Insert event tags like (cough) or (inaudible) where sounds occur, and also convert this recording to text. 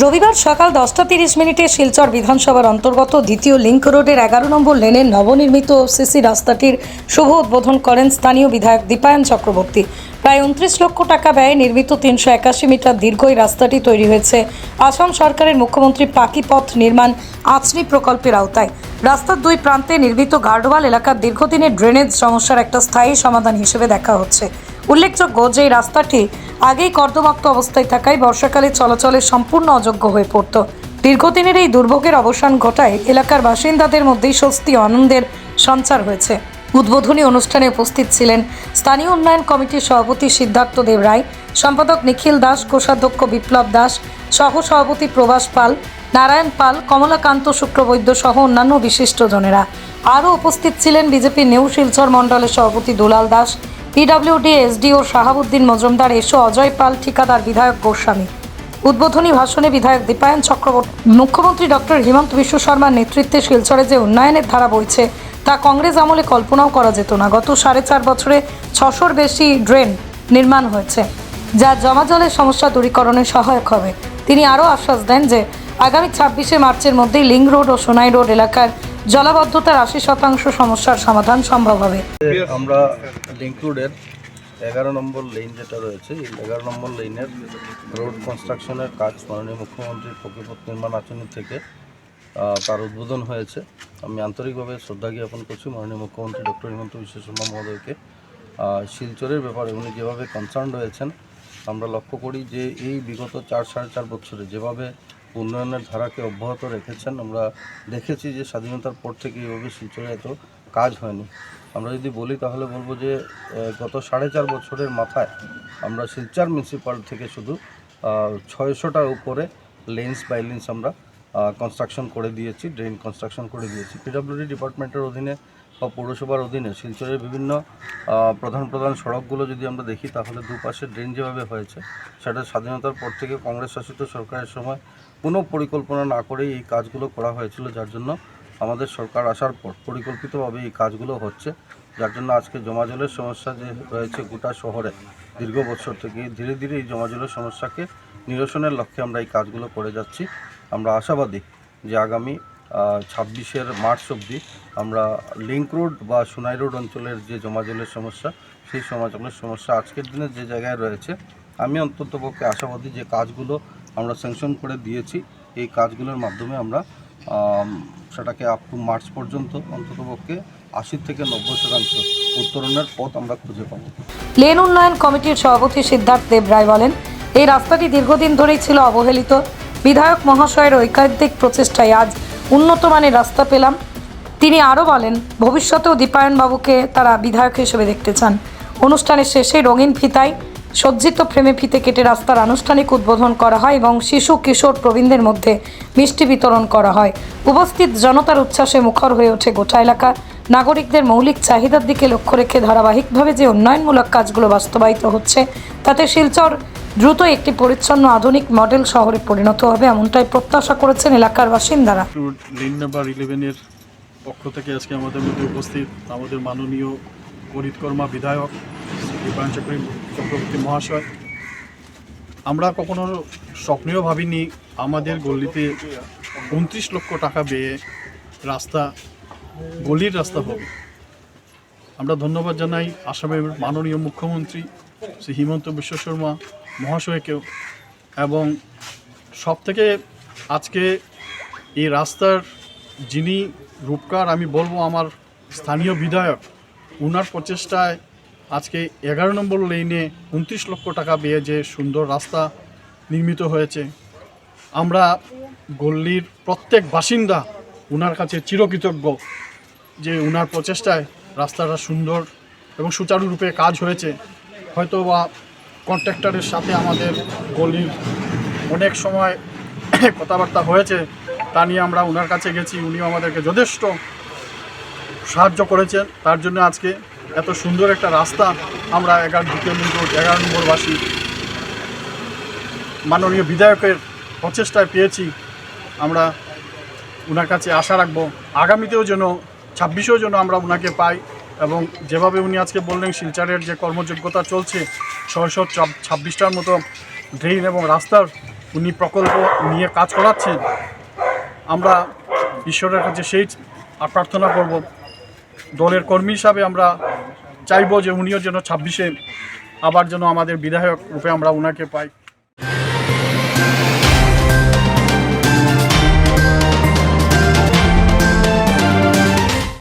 রবিবার সকাল দশটা তিরিশ মিনিটে শিলচর বিধানসভার অন্তর্গত দ্বিতীয় লিঙ্ক রোডের এগারো নম্বর লেনের নবনির্মিত সিসি রাস্তাটির শুভ উদ্বোধন করেন স্থানীয় বিধায়ক দীপায়ন চক্রবর্তী। প্রায় উনত্রিশ লক্ষ টাকা ব্যয়ে নির্মিত তিনশো একাশি মিটার দীর্ঘ এই রাস্তাটি তৈরি হয়েছে। আসাম সরকারের মুখ্যমন্ত্রী পাকিপথ নির্মাণ আচরি প্রকল্পের আওতায়। রাস্তার দুই প্রান্তে নির্মিত গার্ডওয়াল এলাকার দীর্ঘদিনের ড্রেনেজ সমস্যার একটা স্থায়ী সমাধান হিসেবে দেখা হচ্ছে। উল্লেখযোগ্য যে রাস্তাটি আগেই কর্দমাক্ত অবস্থায় থাকায় বর্ষাকালে চলাচলে সম্পূর্ণ অযোগ্য হয়ে পড়ত। দীর্ঘদিনের এই দুর্ভোগের অবসান ঘটায় এলাকার বাসিন্দাদের মধ্যেই স্বস্তি আনন্দের সঞ্চার হয়েছে। উদ্বোধনী অনুষ্ঠানে উপস্থিত ছিলেন স্থানীয় উন্নয়ন কমিটির সভাপতি সিদ্ধার্থ দেব রায়, সম্পাদক নিখিল দাস, কোষাধ্যক্ষ বিপ্লব দাস সহ সভাপতি প্রভাস পাল, নারায়ণ পাল, কমলাকান্ত শুক্রবৈদ্য সহ অন্যান্য বিশিষ্টজনেরা। আরও উপস্থিত ছিলেন বিজেপি নিউ শিলচর মণ্ডলের সভাপতি Dulal Das PWD SDO Shahabuddin Majumdar S O Ajay Pal ঠিকাদার বিধায়ক গোস্বামী। উদ্বোধনী ভাষণে বিধায়ক দীপায়ন চক্রবর্তী মুখ্যমন্ত্রী ডক্টর হিমন্ত বিশ্ব শর্মার নেতৃত্বে শিলচরে যে উন্নয়নের ধারা বইছে, তা কংগ্রেস আমলে কল্পনাও করা যেত না। গত সাড়ে চার বছরে ছশোর বেশি ড্রেন নির্মাণ হয়েছে, যা জমা জলের সমস্যা দূরীকরণে সহায়ক হবে। তিনি আরও আশ্বাস দেন যে, আগামী ছাব্বিশে মার্চের মধ্যেই লিং রোড ও সোনাই রোড এলাকার জলাবদ্ধতার আশি শতাংশ সমস্যার সমাধান সম্ভব হবে। আমরা লিঙ্ক রোডের এগারো নম্বর লেন যেটা রয়েছে, এই এগারো নম্বর লেনের রোড কনস্ট্রাকশনের কাজ মাননীয় মুখ্যমন্ত্রীর প্রকল্প নির্মাণ আচরণ থেকে তার উদ্বোধন হয়েছে। আমি আন্তরিকভাবে শ্রদ্ধা জ্ঞাপন করছি মাননীয় মুখ্যমন্ত্রী ডক্টর হিমন্ত বিশ্ব শর্মা মহোদয়কে। শিলচরের ব্যাপারে উনি যেভাবে কনসার্ন রয়েছেন আমরা লক্ষ্য করি যে এই বিগত চার সাড়ে চার বছরে যেভাবে উন্নয়নের ধারাকে অব্যাহত রেখেছেন। আমরা দেখেছি যে স্বাধীনতার পর থেকে এইভাবে শিলচরে এত কাজ হয়নি। আমরা যদি বলি তাহলে বলব যে গত সাড়ে চার বছরের মাথায় আমরা শিলচর মিউনিসিপাল থেকে শুধু ছয়শোটার উপরে লেন্স বাই লেন্স আমরা কনস্ট্রাকশন করে দিয়েছি ড্রেন কনস্ট্রাকশন করে দিয়েছি। পিডব্লিউডি ডিপার্টমেন্টের অধীনে বা পৌরসভার অধীনে শিলচরের বিভিন্ন প্রধান প্রধান সড়কগুলো যদি আমরা দেখি, তাহলে দুপাশে ড্রেন যেভাবে হয়েছে, সেটা স্বাধীনতার পর থেকে কংগ্রেস শাসিত সরকারের সময় কোনো পরিকল্পনা না করেই এই কাজগুলো করা হয়েছিল, যার জন্য আমাদের সরকার আসার পর পরিকল্পিতভাবে এই কাজগুলো হচ্ছে। যার জন্য আজকে জমা জলের সমস্যা যে রয়েছে গোটা শহরে, দীর্ঘ বছর থেকে ধীরে ধীরে এই জমা জলের সমস্যাকে নিরসনের লক্ষ্যে আমরা এই কাজগুলো করে যাচ্ছি। আমরা আশাবাদী যে আগামী ছাব্বিশের মার্চ অবধি আমরা লিঙ্ক রোড বা সোনাই রোড অঞ্চলের যে জমা জলের সমস্যা, সেই জমা জলের সমস্যা আজকের দিনে যে জায়গায় রয়েছে, আমি অন্ততপক্ষে আশাবাদী যে কাজগুলো আমরা স্যাংশন করে দিয়েছি, এই কাজগুলোর মাধ্যমে আমরা সেটাকে আপ টু মার্চ পর্যন্ত, অন্ততপক্ষে আশি থেকে নব্বই শতাংশ উত্তরণের পথ আমরা খুঁজে পাবো। লেন উন্নয়ন কমিটির সভাপতি সিদ্ধার্থ দেব রায় বলেন, এই রাস্তাটি দীর্ঘদিন ধরেই ছিল অবহেলিত। বিধায়ক মহাশয়ের ঐকান্তিক প্রচেষ্টায় আজ উন্নত মানের রাস্তা পেলাম। তিনি আরও বলেন, ভবিষ্যতেও দীপায়নবাবুকে তারা বিধায়ক হিসেবে দেখতে চান। অনুষ্ঠানের শেষে রঙিন ফিতায় সজ্জিত ফ্রেমে ফিতে কেটে রাস্তার আনুষ্ঠানিক উদ্বোধন করা হয় এবং শিশু কিশোর প্রবীণদের মধ্যে মিষ্টি বিতরণ করা হয়। উপস্থিত জনতার উচ্ছ্বাসে মুখর হয়ে ওঠে গোটা এলাকা। নাগরিকদের মৌলিক চাহিদার দিকে লক্ষ্য রেখে ধারাবাহিকভাবে যে উন্নয়নমূলক কাজগুলো বাস্তবায়িত হচ্ছে, তাতে শিলচর দ্রুত একটি পরিচ্ছন্ন আধুনিক মডেল শহরে পরিণত হবে এমনটাই প্রত্যাশা করেছেন এলাকার বাসিন্দারা। পক্ষ থেকে আজকে আমাদের মধ্যে উপস্থিত আমাদের মাননীয় করিতকর্মা বিধায়ক দীপায়ন চক্রী চক্রবর্তী মহাশয়। আমরা কখনো স্বপ্নেও ভাবিনি আমাদের গল্লিতে উনত্রিশ লক্ষ টাকা ব্যয়ে রাস্তা গলির রাস্তা হবে। আমরা ধন্যবাদ জানাই আসামের মাননীয় মুখ্যমন্ত্রী শ্রী হিমন্ত বিশ্ব শর্মা মহাশয়কেও এবং সব থেকে আজকে এই রাস্তার যিনি রূপকার, আমি বলব আমার স্থানীয় বিধায়ক, উনার প্রচেষ্টায় আজকে এগারো নম্বর লেনে উনত্রিশ লক্ষ টাকা ব্যয়ে যে সুন্দর রাস্তা নির্মিত হয়েছে। আমরা গল্লির প্রত্যেক বাসিন্দা উনার কাছে চিরকৃতজ্ঞ যে উনার প্রচেষ্টায় রাস্তাটা সুন্দর এবং সুচারুরূপে কাজ হয়েছে। হয়তো বা কন্ট্রাক্টরের সাথে আমাদের গলির অনেক সময় (coughs) কথাবার্তা হয়েছে, তা নিয়ে আমরা ওনার কাছে গেছি, উনিও আমাদেরকে যথেষ্ট সাহায্য করেছেন। তার জন্য আজকে এত সুন্দর একটা রাস্তা আমরা এগারো, দ্বিতীয় নম্বর, এগারো নম্বরবাসী মাননীয় বিধায়কের প্রচেষ্টায় পেয়েছি। আমরা ওনার কাছে আশা রাখব আগামীতেও যেন, ছাব্বিশেও যেন আমরা ওনাকে পাই এবং যেভাবে উনি আজকে বললেন শিলচরের যে কর্মযোগ্যতা চলছে, ছয়শো ছাব্বিশটার মতো ড্রেন এবং রাস্তার উনি প্রকল্প নিয়ে কাজ করাচ্ছেন, আমরা ঈশ্বরের কাছে সেই প্রার্থনা করব। দলের কর্মী হিসাবে আমরা চাইব যে উনিও যেন ছাব্বিশে আবার যেন আমাদের বিধায়ক রূপে আমরা ওনাকে পাই।